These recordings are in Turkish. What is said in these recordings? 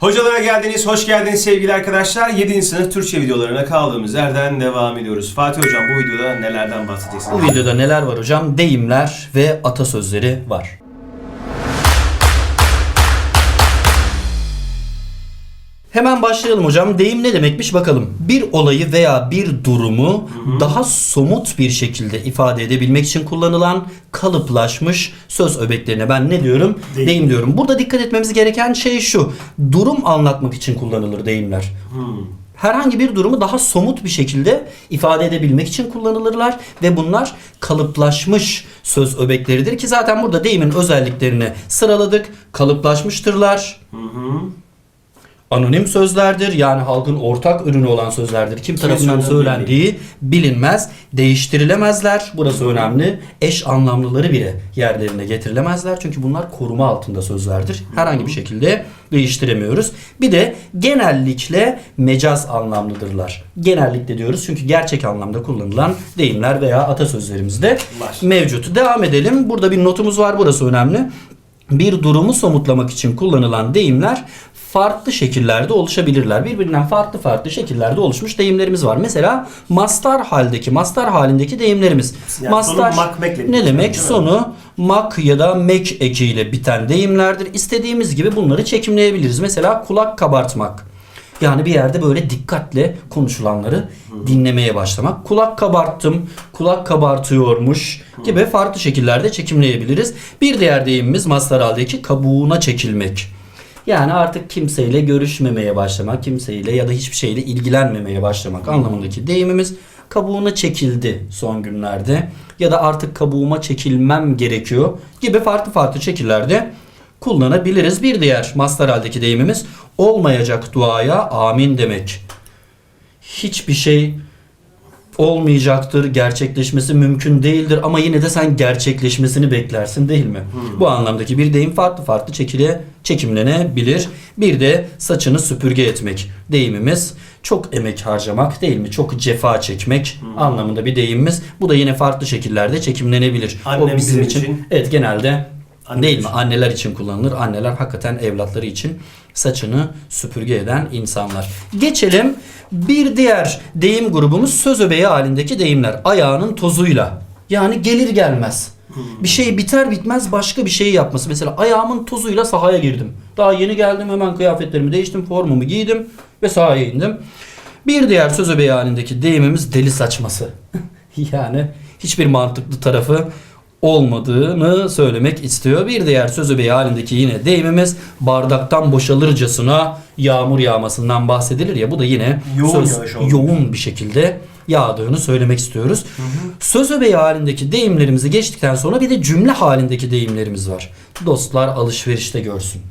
Hocalara geldiniz, hoş geldiniz sevgili arkadaşlar. 7. sınıf Türkçe videolarına kaldığımız yerden devam ediyoruz. Fatih Hocam bu videoda nelerden bahsedeceksin? Bu videoda neler var hocam? Deyimler ve atasözleri var. Hemen başlayalım hocam. Deyim ne demekmiş bakalım. Bir olayı veya bir durumu daha somut bir şekilde ifade edebilmek için kullanılan kalıplaşmış söz öbeklerine ben ne diyorum? Deyim. Deyim, diyorum. Burada dikkat etmemiz gereken şey şu. Durum anlatmak için kullanılır deyimler. Herhangi bir durumu daha somut bir şekilde ifade edebilmek için kullanılırlar ve bunlar kalıplaşmış söz öbekleridir ki zaten burada deyimin özelliklerini sıraladık. Kalıplaşmıştırlar. Anonim sözlerdir yani halkın ortak ürünü olan sözlerdir. Kim tarafından söylendiği bilinmez. Değiştirilemezler. Burası önemli. Eş anlamlıları bile yerlerine getirilemezler. Çünkü bunlar koruma altında sözlerdir. Herhangi bir şekilde değiştiremiyoruz. Bir de genellikle mecaz anlamlıdırlar. Genellikle diyoruz çünkü gerçek anlamda kullanılan deyimler veya atasözlerimizde Var. mevcut. Devam edelim. Burada bir notumuz var. Burası önemli. Bir durumu somutlamak için kullanılan deyimler farklı şekillerde oluşabilirler. Birbirinden farklı farklı şekillerde oluşmuş deyimlerimiz var. Mesela mastar haldeki, mastar halindeki deyimlerimiz. Yani mastar sonu mak ne demek? Sonu mak ya da mek ekiyle biten deyimlerdir. İstediğimiz gibi bunları çekimleyebiliriz. Mesela kulak kabartmak. Yani bir yerde böyle dikkatle konuşulanları dinlemeye başlamak. Kulak kabarttım, kulak kabartıyormuş gibi farklı şekillerde çekimleyebiliriz. Bir diğer deyimimiz mastaraldeki kabuğuna çekilmek. Yani artık kimseyle görüşmemeye başlamak, kimseyle ya da hiçbir şeyle ilgilenmemeye başlamak anlamındaki deyimimiz kabuğuna çekildi son günlerde ya da artık kabuğuma çekilmem gerekiyor gibi farklı farklı şekillerde kullanabiliriz. Bir diğer mastaraldeki deyimimiz olmayacak duaya amin demek. Hiçbir şey olmayacaktır, gerçekleşmesi mümkün değildir ama yine de sen gerçekleşmesini beklersin değil mi? Bu anlamdaki bir deyim farklı farklı çekile, çekimlenebilir. Bir de saçını süpürge etmek deyimimiz çok emek harcamak değil mi? Çok cefa çekmek anlamında bir deyimimiz. Bu da yine farklı şekillerde çekimlenebilir. Annem bizim için. Evet genelde Anne değil mi? için. Anneler için kullanılır. Anneler hakikaten evlatları için saçını süpürge eden insanlar. Geçelim bir diğer deyim grubumuz söz öbeği halindeki deyimler. Ayağının tozuyla. Yani gelir gelmez. Bir şey biter bitmez başka bir şey yapması. Mesela ayağımın tozuyla sahaya girdim. Daha yeni geldim hemen kıyafetlerimi değiştim, formumu giydim ve sahaya indim. Bir diğer söz öbeği halindeki deyimimiz deli saçması. yani hiçbir mantıklı tarafı olmadığını söylemek istiyor. Bir diğer söz öbeği halindeki yine deyimimiz bardaktan boşalırcasına yağmur yağmasından bahsedilir ya bu da yine Yoğun söz yoğun bir şekilde yağdığını söylemek istiyoruz. Söz öbeği halindeki deyimlerimizi geçtikten sonra bir de cümle halindeki deyimlerimiz var. Dostlar alışverişte görsün.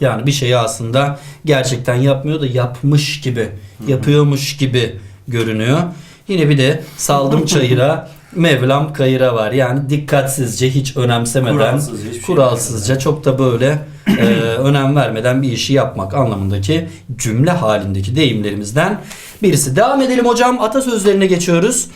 Yani bir şeyi aslında gerçekten yapmıyor da yapmış gibi, yapıyormuş gibi görünüyor. Yine bir de saldım çayıra, Mevlam kayıra var. Yani dikkatsizce, hiç önemsemeden, Kuralsızca, şey kuralsızca çok da böyle e, önem vermeden bir işi yapmak anlamındaki cümle halindeki deyimlerimizden birisi. Devam edelim hocam. Atasözlerine geçiyoruz.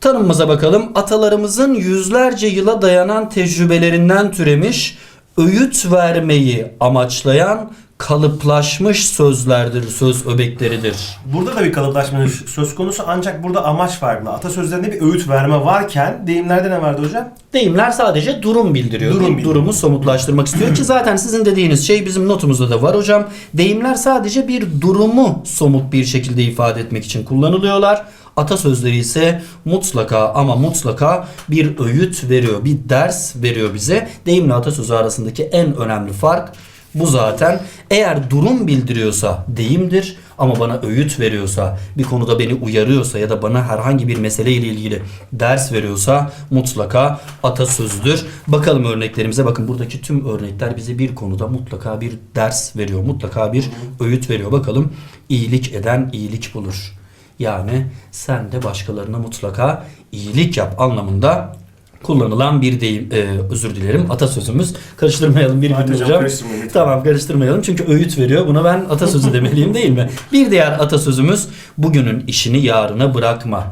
Tanımımıza bakalım. Atalarımızın yüzlerce yıla dayanan tecrübelerinden türemiş, öğüt vermeyi amaçlayan kalıplaşmış sözlerdir, söz öbekleridir. Burada da bir kalıplaşma söz konusu ancak burada amaç farklı. Atasözlerinde bir öğüt verme varken deyimlerde ne vardı hocam? Deyimler sadece durum bildiriyor. Durum bildiriyor. durumu somutlaştırmak istiyor ki zaten sizin dediğiniz şey bizim notumuzda da var hocam. Deyimler sadece bir durumu somut bir şekilde ifade etmek için kullanılıyorlar. Atasözleri ise mutlaka ama mutlaka bir öğüt veriyor, bir ders veriyor bize. Deyimle atasözü arasındaki en önemli fark bu zaten. Eğer durum bildiriyorsa deyimdir ama bana öğüt veriyorsa, bir konuda beni uyarıyorsa ya da bana herhangi bir meseleyle ilgili ders veriyorsa mutlaka atasözüdür. Bakalım örneklerimize. Bakın buradaki tüm örnekler bize bir konuda mutlaka bir ders veriyor. Mutlaka bir öğüt veriyor. Bakalım iyilik eden iyilik bulur. Yani sen de başkalarına mutlaka iyilik yap anlamında kullanılan bir deyim, e, özür dilerim atasözümüz. Karıştırmayalım birbirini hocam lütfen. Tamam karıştırmayalım çünkü öğüt veriyor. Buna ben atasözü demeliyim değil mi? Bir diğer atasözümüz bugünün işini yarına bırakma.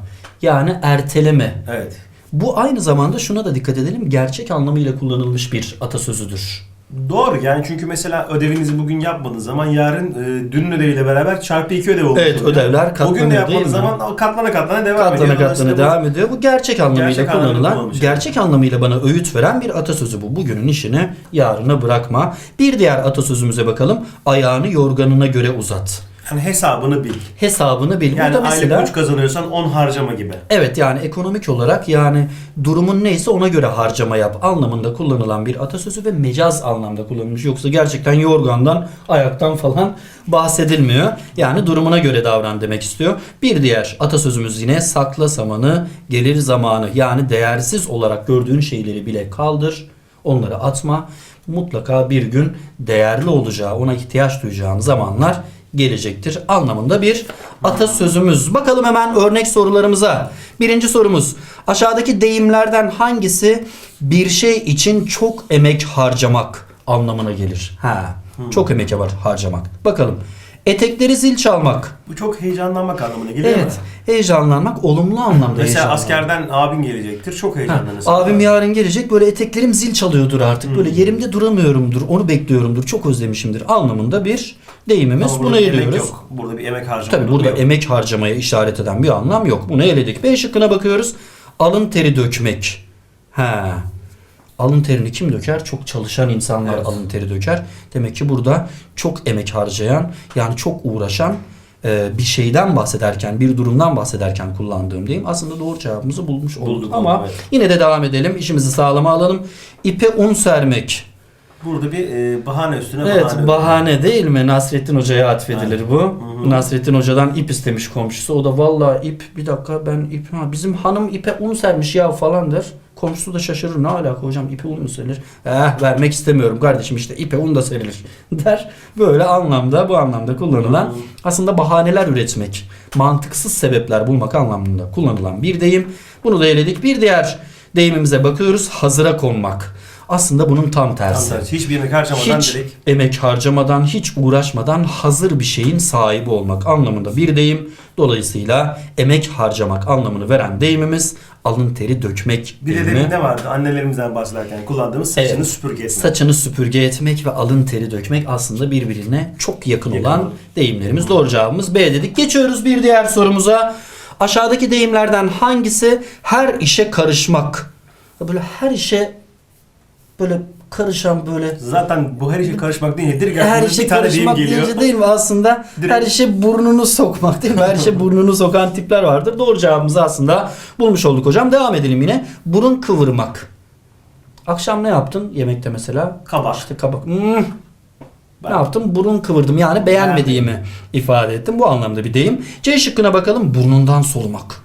Yani erteleme. Evet. Bu aynı zamanda şuna da dikkat edelim. Gerçek anlamıyla kullanılmış bir atasözüdür. Doğru yani çünkü mesela ödevinizi bugün yapmadığınız zaman yarın e, dünün ödeviyle beraber çarpı iki ödev olmuş Evet, oluyor. ödevler Bugün katlanıyor, de yapmadığınız değil mi? zaman o katlana katlana devam katlana ediyor. katlana Dolayısıyla bu- devam ediyor. Bu gerçek anlamıyla Gerçek anlamıyla kullanılan, kullanılmış. gerçek anlamıyla bana öğüt veren bir atasözü bu. Bugünün işini yarına bırakma. Bir diğer atasözümüze bakalım. Ayağını yorganına göre uzat. Yani hesabını bil. Hesabını bil. Yani Burada mesela aylık 3 kazanıyorsan 10 harcama gibi. Evet yani ekonomik olarak yani durumun neyse ona göre harcama yap anlamında kullanılan bir atasözü ve mecaz anlamda kullanılmış. Yoksa gerçekten yorgandan, ayaktan falan bahsedilmiyor. Yani durumuna göre davran demek istiyor. Bir diğer atasözümüz yine sakla samanı gelir zamanı. Yani değersiz olarak gördüğün şeyleri bile kaldır. Onları atma. Mutlaka bir gün değerli olacağı, ona ihtiyaç duyacağın zamanlar gelecektir anlamında bir atasözümüz. Bakalım hemen örnek sorularımıza. Birinci sorumuz. Aşağıdaki deyimlerden hangisi bir şey için çok emek harcamak anlamına gelir? Ha, çok emek var harcamak. Bakalım. Etekleri zil çalmak. Bu çok heyecanlanmak anlamına geliyor Evet. mu? Heyecanlanmak olumlu anlamda Mesela heyecanlanmak. askerden abin gelecektir. Çok Ha, heyecanlanırsın. abim yarın gelecek böyle eteklerim zil çalıyordur artık. Hmm. Böyle yerimde duramıyorumdur. Onu bekliyorumdur. Çok özlemişimdir anlamında bir deyimimiz. Ama Buna burada bir emek eliyoruz. yok. Burada bir emek harcama. Tabii burada emek harcamaya işaret eden bir anlam yok. Bunu eledik. B şıkkına bakıyoruz. Alın teri dökmek. Ha. Alın terini kim döker? Çok çalışan insanlar Evet. alın teri döker. Demek ki burada çok emek harcayan yani çok uğraşan e, bir şeyden bahsederken, bir durumdan bahsederken kullandığım deyim. Aslında doğru cevabımızı bulmuş olduk. Bulduk, Ama evet. yine de devam edelim. İşimizi sağlama alalım. İpe un sermek. Burada bir e, bahane üstüne Evet bahane. bahane değil mi? Nasrettin Hoca'ya atfedilir bu. hı. Nasrettin Hoca'dan ip istemiş komşusu. O da vallahi ip bir dakika ben ip ha bizim hanım ipe un sermiş ya falandır. Komşusu da şaşırır ne alaka hocam ipe un mu serilir? Eh vermek istemiyorum kardeşim işte ipe un da serilir der. Böyle anlamda bu anlamda kullanılan aslında bahaneler üretmek, mantıksız sebepler bulmak anlamında kullanılan bir deyim. Bunu da eledik. Bir diğer deyimimize bakıyoruz. Hazıra konmak. Aslında bunun tam tersi. Tam tersi. Hiçbir emek harcamadan Hiç direkt emek harcamadan, hiç uğraşmadan hazır bir şeyin sahibi olmak anlamında bir deyim. Dolayısıyla emek harcamak anlamını veren deyimimiz alın teri dökmek bir de deyimi. demin ne vardı? Annelerimizden bahsederken kullandığımız saçını Evet. süpürge etmek. Saçını süpürge etmek ve alın teri dökmek aslında birbirine çok yakın Yakın olan olan. deyimlerimiz. Doğru cevabımız B dedik. Geçiyoruz bir diğer sorumuza. Aşağıdaki deyimlerden hangisi her işe karışmak? Böyle her işe böyle karışan böyle Zaten bu her işe karışmak deyince direkt her işe karışmak deyince değil mi aslında? Direkt- Her işe burnunu sokmak değil mi? Her işe burnunu sokan tipler vardır. Doğru cevabımızı aslında bulmuş olduk hocam. Devam edelim yine. Burun kıvırmak. Akşam ne yaptın yemekte mesela? Kabak. İşte kabak. Hmm, Ben- Ne yaptım? Burun kıvırdım. Yani beğenmediğimi ifade ettim. Bu anlamda bir deyim. C şıkkına bakalım. Burnundan solumak.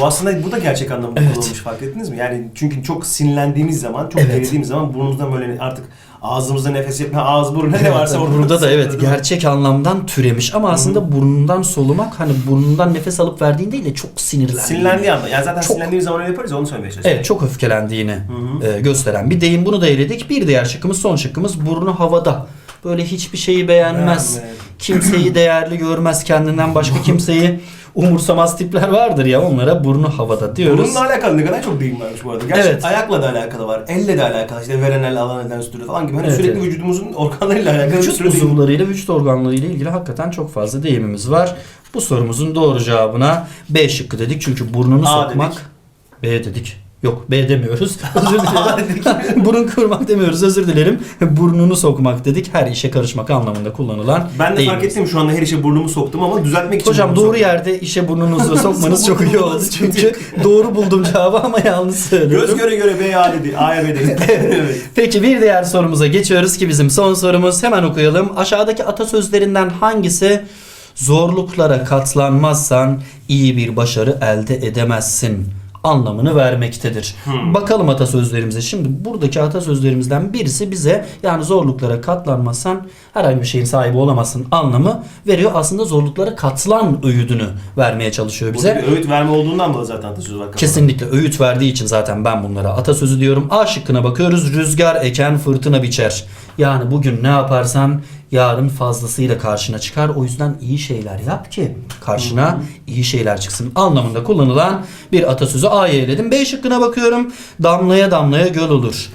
Bu aslında bu da gerçek anlamda Evet. kullanılmış fark ettiniz mi? Yani çünkü çok sinirlendiğimiz zaman, çok Evet. gerildiğimiz zaman burnumuzdan böyle artık ağzımızda nefes yapma, ağız burun ne varsa orada. Burada da evet gerçek anlamdan türemiş ama aslında burnundan solumak hani burnundan nefes alıp verdiğin değil de çok sinirlendiğin. Sinirlendiği anda. Yani zaten Çok- sinirlendiğimiz zaman öyle yaparız ya onu söylemeye çalışıyorum. Evet çok öfkelendiğini hı. e, gösteren bir deyim. Bunu da eledik. Bir diğer şıkkımız son şıkkımız burnu havada. Böyle hiçbir şeyi beğenmez. Beğenmez. Kimseyi değerli görmez. Kendinden başka kimseyi umursamaz tipler vardır ya onlara burnu havada diyoruz. Bununla alakalı ne kadar çok deyim varmış bu arada. Gerçi Evet. ayakla da alakalı var. Elle de alakalı. İşte veren el, alan elden sütürü falan gibi. Hani Evet, sürekli evet. vücudumuzun organlarıyla alakalı bir Vücut sürü deyim. uzuvlarıyla, vücut organlarıyla ilgili hakikaten çok fazla deyimimiz var. Bu sorumuzun doğru cevabına B şıkkı dedik. Çünkü burnunu A sokmak. dedik. B dedik. Yok B demiyoruz. Özür dilerim. Burun kırmak demiyoruz. Özür dilerim. Burnunu sokmak dedik. Her işe karışmak anlamında kullanılan Ben de fark ettim şu anda her işe burnumu soktum ama düzeltmek için Hocam doğru soktum. yerde işe burnunuzu sokmanız çok iyi oldu. Çünkü doğru buldum cevabı ama yanlış söylüyorum. Göz göre göre B A dedi. A'ya B dedi. evet. Peki bir diğer sorumuza geçiyoruz ki bizim son sorumuz. Hemen okuyalım. Aşağıdaki atasözlerinden hangisi zorluklara katlanmazsan iyi bir başarı elde edemezsin anlamını vermektedir. Hmm. Bakalım atasözlerimize. Şimdi buradaki atasözlerimizden birisi bize yani zorluklara katlanmazsan herhangi bir şeyin sahibi olamazsın anlamı veriyor. Aslında zorluklara katlan öğüdünü vermeye çalışıyor bize. Burada bir öğüt verme olduğundan dolayı zaten atasözü var. kafada. Kesinlikle öğüt verdiği için zaten ben bunlara atasözü diyorum. A şıkkına bakıyoruz. Rüzgar eken fırtına biçer. Yani bugün ne yaparsan yarın fazlasıyla karşına çıkar. O yüzden iyi şeyler yap ki karşına iyi şeyler çıksın anlamında kullanılan bir atasözü A'ya eledim. B şıkkına bakıyorum. Damlaya damlaya göl olur.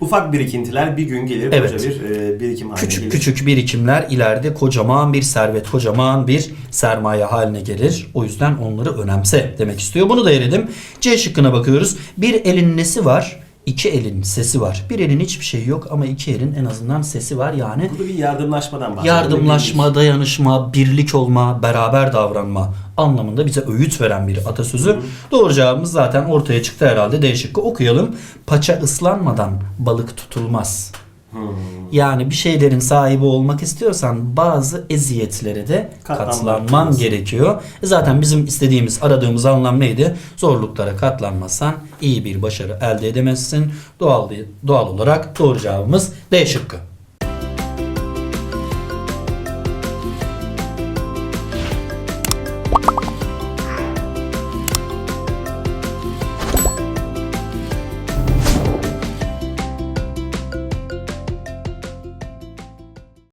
Ufak birikintiler bir gün gelir Evet. koca bir e, birikim haline Küçük gelir. küçük birikimler ileride kocaman bir servet, kocaman bir sermaye haline gelir. O yüzden onları önemse demek istiyor. Bunu da eledim. C şıkkına bakıyoruz. Bir elin nesi var? İki elin sesi var. Bir elin hiçbir şey yok ama iki elin en azından sesi var. Yani Burada bir yardımlaşmadan bahsediyor. yardımlaşma, dayanışma, birlik olma, beraber davranma anlamında bize öğüt veren bir atasözü. Doğru cevabımız zaten ortaya çıktı herhalde. D şıkkı okuyalım. Paça ıslanmadan balık tutulmaz. Hmm. Yani bir şeylerin sahibi olmak istiyorsan bazı eziyetlere de katlanman gerekiyor. E Zaten bizim istediğimiz, aradığımız anlam neydi? Zorluklara katlanmazsan iyi bir başarı elde edemezsin. Doğal doğal olarak doğru cevabımız D şıkkı.